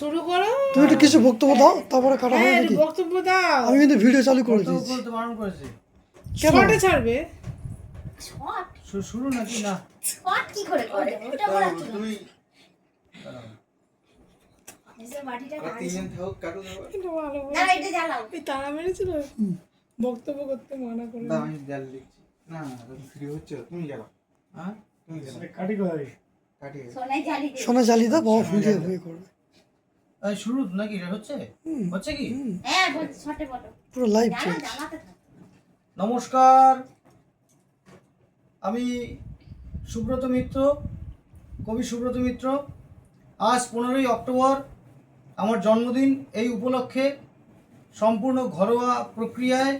শুরু করো। তুমি একটু কিছু বক্তব্য দাও তারপরে কাটা হ্যাঁ হবে নাকি বক্তব্য দাও। আমি কিন্তু ভিডিও চালু করে দিয়েছি বলতে বারণ করেছে। কেন? শর্টে ছাড়বে। শর্ট? শুরু নাকি? না। শর্ট কি করে করে? ওটা জন্য। তুমি তারা মেরেছিল? বক্তব্য করতে মানা করে দাও আমি দেয়াল লিখছি না না ফ্রি হচ্ছে তুমি যাও হ্যাঁ? তুমি যাও কাটি কোথায় কাটিয়ে সোনাই জ্বালি সোনা জ্বালিয়ে দাও বাবা ফোন হয়ে করবে। শুরু নাকি? হচ্ছে? হচ্ছে কি? হ্যাঁ বল। পুরো লাইভ নমস্কার। আমি সুব্রত মিত্র কবি সুব্রত মিত্র। আজ পনেরোই অক্টোবর আমার জন্মদিন। এই উপলক্ষে সম্পূর্ণ ঘরোয়া প্রক্রিয়ায়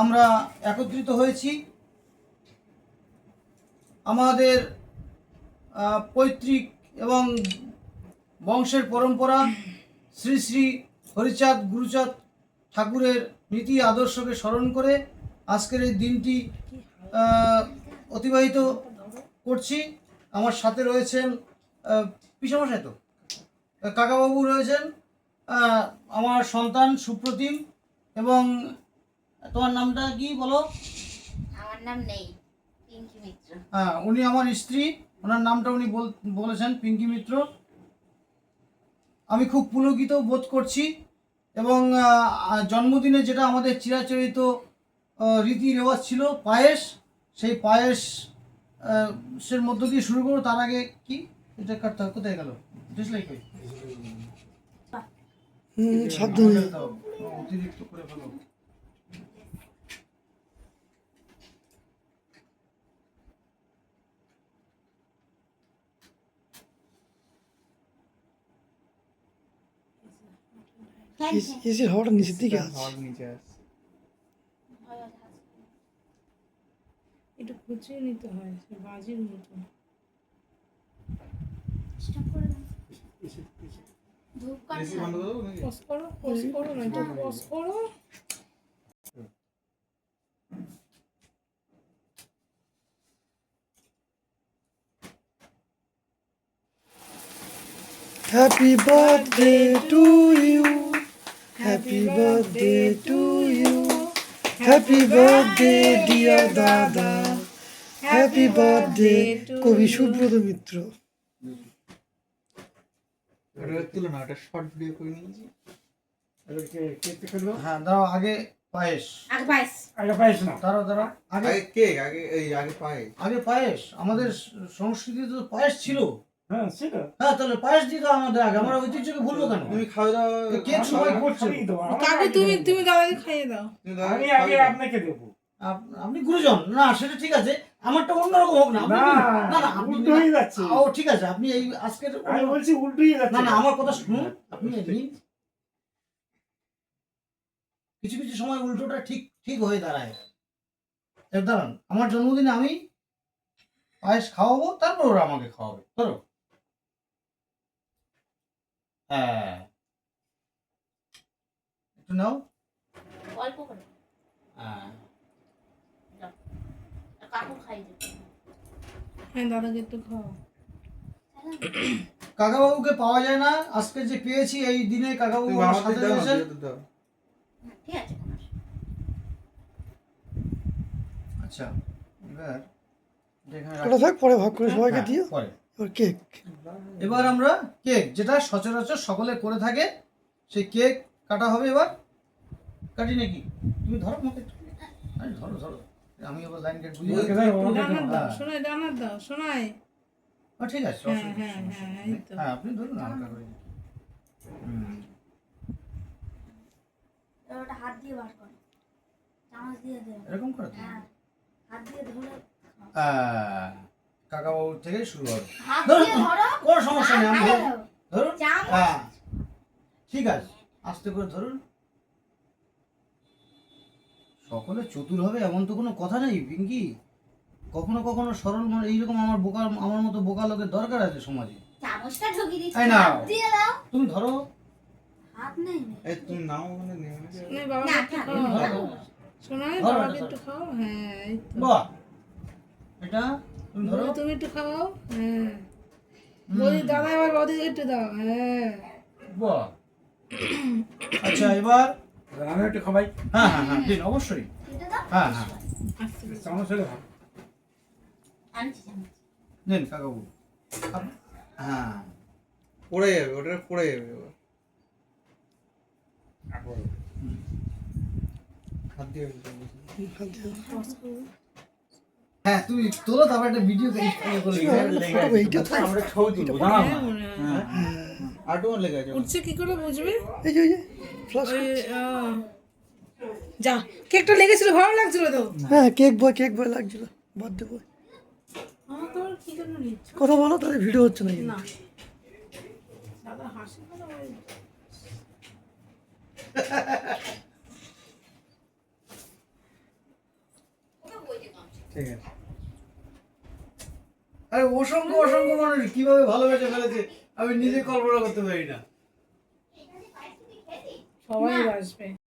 আমরা একত্রিত হয়েছি। আমাদের পৈতৃক এবং বংশের পরম্পরা শ্রী শ্রী হরিচাঁদ গুরুচাঁদ ঠাকুরের নীতি আদর্শকে স্মরণ করে আজকের এই দিনটি অতিবাহিত করছি। আমার সাথে রয়েছেন পিসমশাই তো কাকাবাবু রয়েছেন আমার সন্তান সুপ্রতিম এবং তোমার নামটা কি বলো? আমার নাম নেই পিঙ্কি মিত্র। হ্যাঁ উনি আমার স্ত্রী ওনার নামটা উনি বল- বলেছেন পিঙ্কি মিত্র। আমি খুব পুলকিত বোধ করছি এবং জন্মদিনে যেটা আমাদের চিরাচরিত রীতি রেওয়াজ ছিল পায়েস। সেই পায়েস সের মধ্য দিয়ে শুরু করব। তার আগে কি? এটা কাটতে হবে কোথায় গেল? ডিসলাইক কই? অতিরিক্ত করে ফেলো। এসির হাওয়াটা নিচের দিকে আছে নিচে আসছে একটু খুঁচিয়ে নিতে হয় বাজির মতো। স্টপ করে দাও। ধূপ happy birthday to you happy birthday dear দাদা হ্যাপি বার্থডে কবি সুব্রত মিত্র। হ্যাঁ দাঁড়াও আগে পায়েস। আগে পায়েস। দাঁড়াও দাঁড়াও আগে আগে কেক আগে এই আগে পায়ে আগে পায়েস। আমাদের সংস্কৃতিতে তো পায়েস ছিল। হ্যাঁ সেটা। হ্যাঁ তাহলে পায়েস দিতে হবে আমাদের আগে আমরা ঐতিহ্যকে ভুলবো কেন? তুমি খাওয়া দাওয়া সবাই করছে? তুমি তুমি দাদাকে খাইয়ে দাও। আমি আগে আপনাকে দেবো। আপনি গুরুজন। না সেটা ঠিক আছে। আমারটা অন্যরকম হোক না। না না না উল্টো হয়ে যাচ্ছে। ও ঠিক আছে। আপনি এই আজকের আমি বলছি উল্টোই যাচ্ছে। না না আমার কথা শুনুন। আপনি নিন কিছু কিছু সময় উল্টোটা ঠিক ঠিক হয়ে দাঁড়ায়। দাঁড়ান। আমার জন্মদিনে আমি পায়েস খাওয়াবো তারপর ওরা আমাকে খাওয়াবে। ধরো। হ্যাঁ। একটু নাও। অল্প করে। হ্যাঁ। কাকু খাই হ্যাঁ দাদাকে একটু খাও কাকাবাবুকে পাওয়া যায় না। আজকে যে পেয়েছি এই দিনে কাকাবাবু আমার সাথে রয়েছেন। ঠিক আছে আচ্ছা এবার থাক পরে ভাগ করে সবাইকে হ্যাঁ, দিও। পরে। কেক। এবার আমরা কেক যেটা সচরাচর সকলে করে থাকে সেই কেক কাটা হবে এবার। কাটি নাকি? তুমি ধরো একটু। আরে ধরো ধরো। আমি আবার লাইন ওকে দাও। ডানার শোনাই ডানার দাও শোনাই। ও, ঠিক আছে হ্যাঁ, হ্যাঁ, হ্যাঁ। হ্যাঁ আপনি ধরুন হালকা করে হুম। ওটা হাত দিয়ে বার করো। চামচ দিয়ে দেবে। এরকম করে হ্যাঁ হাত দিয়ে ধরে আহ, কাকাবাবুর থেকে শুরু হবে। কোনো সমস্যা নেই আমি ধরুন দিয়ে ধরুন হ্যাঁ ঠিক আছে আস্তে করে ধরুন। সকলে চতুর হবে এমন তো কোনো কথা নেই পিঙ্কি। কখনো কখনো সরল মানে এইরকম আমার বোকা আমার মতো বোকা লোকের দরকার আছে সমাজে। এই তুমি ধরো। এই তুমি নাও ওখানে। একটু খাও হ্যাঁ বাহ। এটা তুমি ধরো। তুমি একটু খাও। হ্যাঁ। বৌদি দাদা এবার বৌদি একটু দাও। হ্যাঁ। বাহ। আচ্ছা এবার? আমি একটু খাবাই। হ্যাঁ হ্যাঁ হ্যাঁ দিন অবশ্যই। হ্যাঁ হ্যাঁ। চামচ হলে ভালো। দিন কাকাবু। হ্যাঁ। পড়ে যাবে ওটা পড়ে যাবে এবার। হাত দিয়ে হ্যাঁ তারপর একটা ভিডিও করে এইটা তো আমরা ছবি তুলবো হ্যাঁ, হয়। আটুমান লেগে আছে উঠছে কি করে বুঝবে? এই যে কেকটা লেগেছিল ভালো লাগছিল তো? হ্যাঁ কেক বয় কেক বয় লাগছিল বার্থডে বয় কথা বলো তাহলে ভিডিও হচ্ছে নাকি? না। দাদা হাসি কথা বলে ঠিক আছে। আরে অসংখ্য অসংখ্য মানুষ কীভাবে ভালোবেসে ফেলেছে, আমি নিজে কল্পনা করতে পারি না। সবাই আসবে